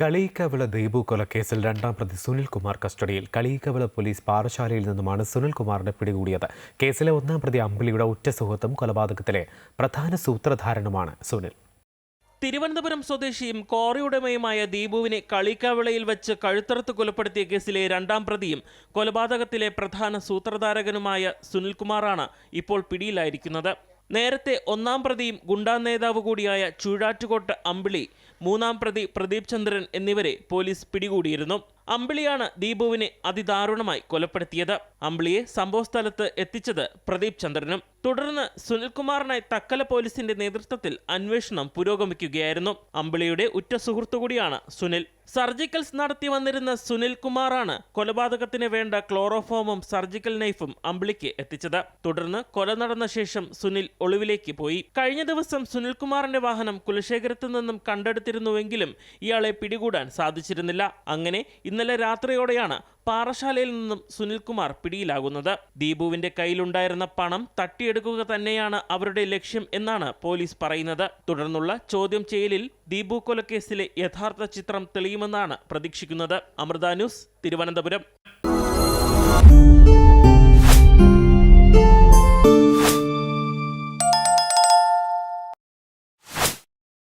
കളീക്കവിള ദീപു കൊലക്കേസിൽ രണ്ടാം പ്രതി സുനിൽകുമാർ കസ്റ്റഡിയിൽ. കളീക്കവിള പോലീസ് പാറശാലയിൽ നിന്നുമാണ് സുനിൽകുമാറിനെ പിടികൂടിയത്. കേസിലെ ഒന്നാം പ്രതി അമ്പിളിയുടെ ഉറ്റ സുഹൃത്തും കൊലപാതകത്തിലെ പ്രധാന സൂത്രധാരനുമാണ് സുനിൽ. തിരുവനന്തപുരം സ്വദേശിയും കോറിയുടമയുമായ ദീപുവിനെ കളിക്കാവിളയിൽ വെച്ച് കഴുത്തറുത്ത് കൊലപ്പെടുത്തിയ കേസിലെ രണ്ടാം പ്രതിയും കൊലപാതകത്തിലെ പ്രധാന സൂത്രധാരകനുമായ സുനിൽകുമാറാണ് ഇപ്പോൾ പിടിയിലായിരിക്കുന്നത്. നേരത്തെ ഒന്നാം പ്രതിയും ഗുണ്ടാ നേതാവ് കൂടിയായ ചൂഴാറ്റുകോട്ട് അമ്പിളി മൂന്നാം പ്രതി പ്രദീപ് ചന്ദ്രൻ എന്നിവരെ പോലീസ് പിടികൂടിയിരുന്നു. അമ്പിളിയാണ് ദീപുവിനെ അതിദാരുണമായി കൊലപ്പെടുത്തിയത്. അമ്പിളിയെ സംഭവസ്ഥലത്ത് എത്തിച്ചത് പ്രദീപ് ചന്ദ്രനും. തുടർന്ന് സുനിൽകുമാറിനായി തക്കല പോലീസിന്റെ നേതൃത്വത്തിൽ അന്വേഷണം പുരോഗമിക്കുകയായിരുന്നു. അമ്പിളിയുടെ ഉറ്റ സുഹൃത്തു കൂടിയാണ് സുനിൽ. സർജിക്കൽസ് നടത്തി വന്നിരുന്ന സുനിൽകുമാറാണ് കൊലപാതകത്തിന് വേണ്ട ക്ലോറോഫോമും സർജിക്കൽ നൈഫും അമ്പിളിക്ക് എത്തിച്ചത്. തുടർന്ന് കൊല നടന്ന ശേഷം സുനിൽ ഒളിവിലേക്ക് പോയി. കഴിഞ്ഞ ദിവസം സുനിൽകുമാറിന്റെ വാഹനം കുലശേഖരത്തു നിന്നും കണ്ടെടുത്തിരുന്നുവെങ്കിലും ഇയാളെ പിടികൂടാൻ സാധിച്ചിരുന്നില്ല. അങ്ങനെ ഇന്നലെ രാത്രിയോടെയാണ് പാറശാലയിൽ നിന്നും സുനിൽകുമാർ പിടിയിലാകുന്നത്. ദീപുവിന്റെ കയ്യിലുണ്ടായിരുന്ന പണം തട്ടിയെടുക്കുക തന്നെയാണ് അവരുടെ ലക്ഷ്യം എന്നാണ് പോലീസ് പറയുന്നത്. തുടർന്നുള്ള ചോദ്യം ചെയ്യലിൽ ദീപു കൊലക്കേസിലെ യഥാർത്ഥ ചിത്രം തെളിയുമെന്നാണ് പ്രതീക്ഷിക്കുന്നത്. അമൃത ന്യൂസ് തിരുവനന്തപുരം.